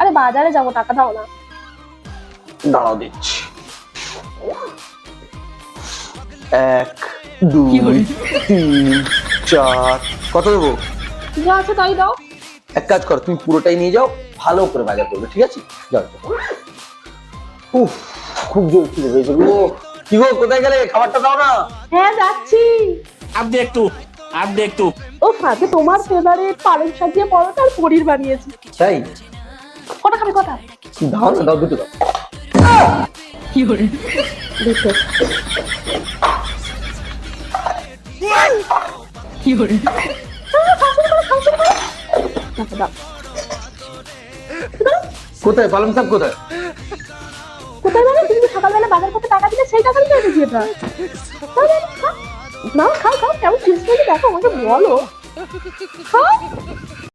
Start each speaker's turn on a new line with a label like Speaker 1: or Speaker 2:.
Speaker 1: আরে বাজারে যাব টাকা দাও না।
Speaker 2: দিচ্ছি। এক দুই তিন চার। কত দেবো?
Speaker 1: যা আছে তাই দাও।
Speaker 2: এক কাজ করো তুমি পুরোটাই নিয়ে যাও ভালো করে বাজার করবে ঠিক আছে? যাও। উফ খুব জোর কি গো কোথায় গেলে? খাবারটা দাও না।
Speaker 1: হ্যাঁ যাচ্ছি।
Speaker 3: আপনি একটু আর দেখ তো
Speaker 1: ও আজকে তোমার ফেভারিট পালং শাক দিয়ে পরোটা আর পনির বানিয়েছি।
Speaker 2: তাই?
Speaker 1: কটা খাবে কটা?
Speaker 2: দাও না দাও দুটো দাও। কি করে?
Speaker 1: দুটো কি করে?
Speaker 2: কোথায়? পালং শাক কোথায়?
Speaker 1: কোথায় মানে? তুমি সকালবেলা বাজার করতে টাকা দিলে সেই টাকা দিয়ে এটা না খাও খাও। কেমন টেস্ট হয়েছে দেখো আমাকে বলো। হ্যাঁ?